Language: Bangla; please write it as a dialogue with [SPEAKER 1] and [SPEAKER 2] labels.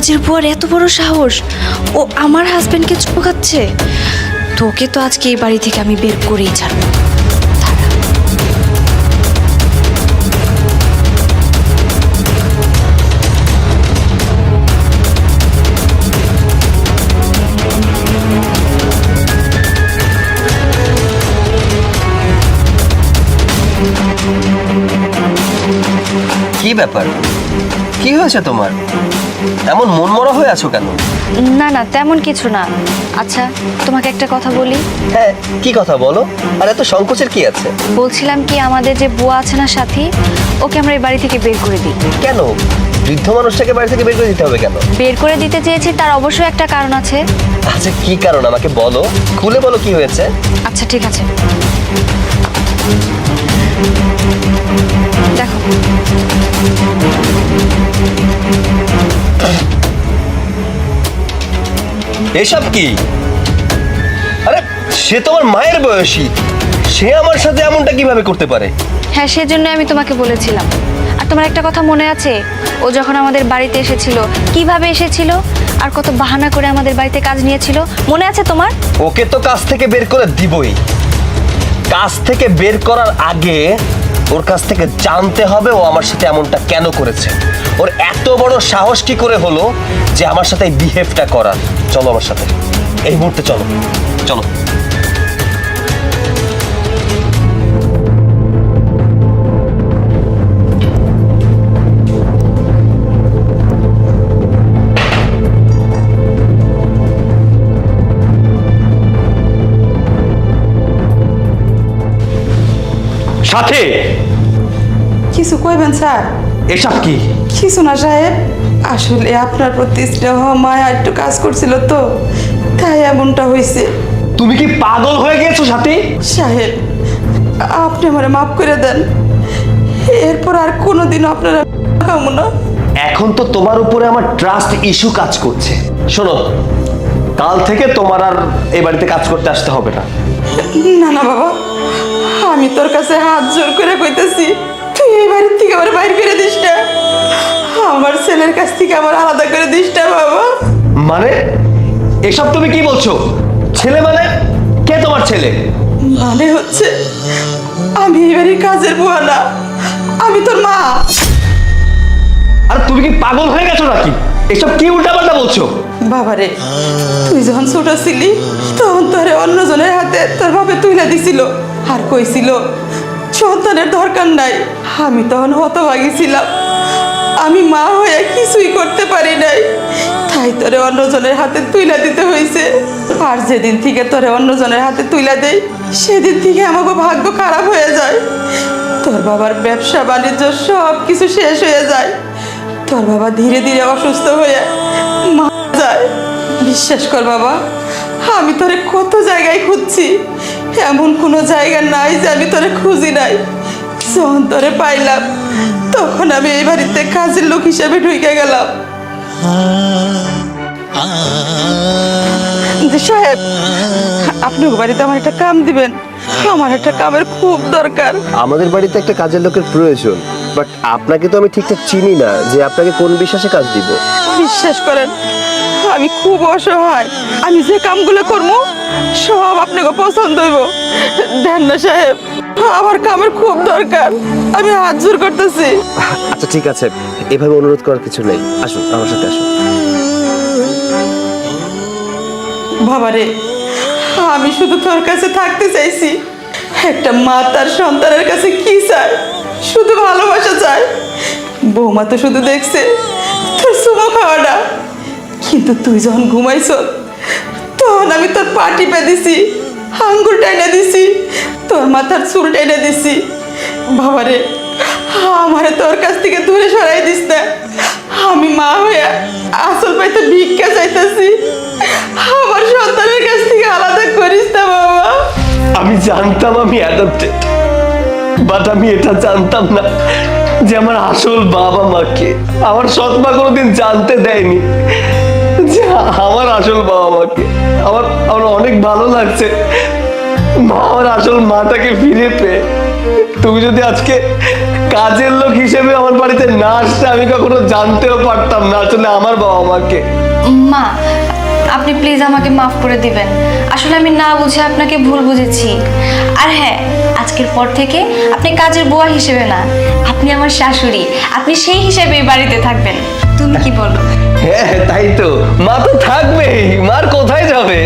[SPEAKER 1] কাজের বুয়ার এত বড় সাহস। ও আমার হাজবেন্ডকে চোখাচ্ছে তোকে তো আজকে এই বাড়ি থেকে আমি বের করেই ছাড়বো।
[SPEAKER 2] কি ব্যাপার? কি হয়েছে তোমার? এমন মনমরা হয়ে আছো কেন?
[SPEAKER 1] না না তেমন কিছু না। আচ্ছা তোমাকে একটা কথা বলি?
[SPEAKER 2] হ্যাঁ কি কথা বলো? আর এত সংকোচের কি আছে?
[SPEAKER 1] বলছিলাম কি আমাদের যে বুয়া আছে না সাথী ওকে আমরা এই বাড়ি থেকে বের করে দিই।
[SPEAKER 2] কেন? বৃদ্ধ মানুষটাকে বাড়ি থেকে বের করে দিতে হবে কেন?
[SPEAKER 1] বের করে দিতে চেয়েছি তার অবশ্যই একটা কারণ আছে।
[SPEAKER 2] আচ্ছা কি কারণ? আমাকে বলো। খুলে বলো কি হয়েছে?
[SPEAKER 1] আচ্ছা ঠিক আছে। দেখো।
[SPEAKER 2] এসব কি? আরে সে তোমার মায়ের বয়সী। সে আমার সাথে এমনটা কীভাবে করতে পারে?
[SPEAKER 1] হ্যাঁ সেজন্য আমি তোমাকে বলেছিলাম। আর তোমার একটা কথা মনে আছে? ও যখন আমাদের বাড়িতে এসেছিল কীভাবে এসেছিল? আর কত বাহানা করে আমাদের বাড়িতে কাজ নিয়েছিল? মনে আছে তোমার?
[SPEAKER 2] ওকে তো কাজ থেকে বের করে দিবই। কাজ থেকে বের করার আগে ওর কাছ থেকে জানতে হবে ও আমার সাথে এমনটা কেন করেছে। ওর এত বড় সাহস কি করে হলো যে আমার সাথে বিহেভটা করার? চলো আমার সাথে। এই মুহূর্তে চলো। চলো।
[SPEAKER 3] সাথে?
[SPEAKER 4] কিছু কইবেন স্যার?
[SPEAKER 3] এসব কি?
[SPEAKER 4] কিছু না সাহেব। আসলে আপনার প্রতি স্নেহ মায়া একটু কাজ করছিল তো তাই এমনটা হয়েছে
[SPEAKER 3] তুমি কি পাগল হয়ে গেছো সাথে?
[SPEAKER 4] সাহেব আপনি আমারে মাফ করে দেন। এরপর আর কোনোদিন আপনারা খাব না।
[SPEAKER 3] এখন তো তোমার উপরে আমার ট্রাস্ট ইস্যু কাজ করছে। শোনো কাল থেকে তোমার আর এই বাড়িতে কাজ করতে আসতে হবে না।
[SPEAKER 4] না না বাবা। আমি তোর কাছে হাত জোর করে কইতেছি তুই এই বাড়ির থেকে আমার বাইর করে দিস না। আমার ছেলের কাছ থেকে আমার আলাদা করে দিস না বাবা।
[SPEAKER 3] মানে? এসব তুমি কি বলছো? ছেলে মানে? কে তোমার ছেলে?
[SPEAKER 4] মানে হচ্ছে আমি এই বাড়ির কাজের বুয়া না আমি তোর মা।
[SPEAKER 3] আর তুমি কি পাগল হয়ে গেছো নাকি? এসব কি উল্টাপাল্টা বলছো?
[SPEAKER 4] বাবারে, তুই যখন ছোট ছিলি, তখন তোরে অন্যজনের হাতে তোর বাপে তুলে দিছিল। আর কইছিল, সন্তানের দরকার নাই, আমি তখন হতভাগী ছিলাম। আমি মা হয়ে কিছুই করতে পারি নাই। তাই তোরে অন্যজনের হাতে তুইলা দিতে হয়েছে আর যেদিন থেকে তোরে অন্যজনের হাতে তুইলা দেই, সেদিন থেকে আমাকে ভাগ্য খারাপ হয়ে যায়। তোর বাবার ব্যবসা, বাণিজ্য সব কিছু শেষ হয়ে যায়। তোর বাবা ধীরে ধীরে অসুস্থ হয়ে মারা যায়। বিশ্বাস কর বাবা, আমি তোরে কত জায়গায় খুঁজছি। এমন কোনো জায়গা নাই যে আমি তোরে খুঁজি নাই। যখন তোরে পাইলাম, তখন আমি এই বাড়িতে কাজের লোক হিসেবে ঢুকে গেলাম। সাহেব আপনি বাড়িতে আমার একটা কাম দিবেন। আমার একটা কামের খুব দরকার।
[SPEAKER 2] আমাদের বাড়িতে একটা কাজের লোকের প্রয়োজন বাট আপনাকে তো আমি ঠিকঠাক চিনি না যে আপনাকে কোন বিশ্বাসে কাজ দিব।
[SPEAKER 4] বিশ্বাস করেন আমি খুব অসহায়। আমি যে কামগুলো করব সব আপনাকে পছন্দ হইব। দেন না সাহেব আমার কামের খুব দরকার। আমি হাত জোর করতেছি।
[SPEAKER 2] আচ্ছা ঠিক আছে এভাবে অনুরোধ করার কিছু নেই। আসুন আমার সাথে আসুন।
[SPEAKER 4] বাবারে আমি শুধু তোর কাছে থাকতে চাইছি। একটা মা তার সন্তানের কাছে কি চায়? শুধু ভালোবাসা চায়। বৌমা তো শুধু দেখছে, তোর সুমো খাওয়াটা কিন্তু তুই যখন ঘুমাইছ, তখন আমি তোর পা টিপে দিছি আঙ্গুল টেনে দিছি, তোর মাথার চুল টেনে দিছি। বাবারে, আমারে তোর কাছ থেকে দূরে সরাই দিস না। আমি মা হয়ে আসল পাইতে ভিক্ষা চাইতেছি।
[SPEAKER 3] জানতাম আমি অ্যাডাপ্টেড বাট আমি এটা জানতাম না যে আমার আসল বাবা মাকে। আমার সৎ মা কোনোদিন জানতে দেয়নি যে আমার আসল বাবা মাকে। আমার আমার অনেক ভালো লাগছে। মা আমার আসল মাটাকে ফিরে পেয়ে। তুমি যদি আজকে কাজের লোক হিসেবে আমার বাড়িতে না আসতে, আমি কখনো জানতেও পারতাম না আসলে আমার বাবা মাকে।
[SPEAKER 1] মা আপনি প্লিজ আমাকে মাফ করে দিবেন। আসলে আমি না বুঝে আপনাকে ভুল বুঝেছি। আর হ্যাঁ আজকের পর থেকে আপনি কাজের বুয়া হিসেবে না, আপনি আমার শাশুড়ি, আপনি সেই হিসেবে বাড়িতে থাকবেন। তুমি কি বলো?
[SPEAKER 3] হ্যাঁ তাই তো। মা তো থাকবেই, মার কোথায় যাবে?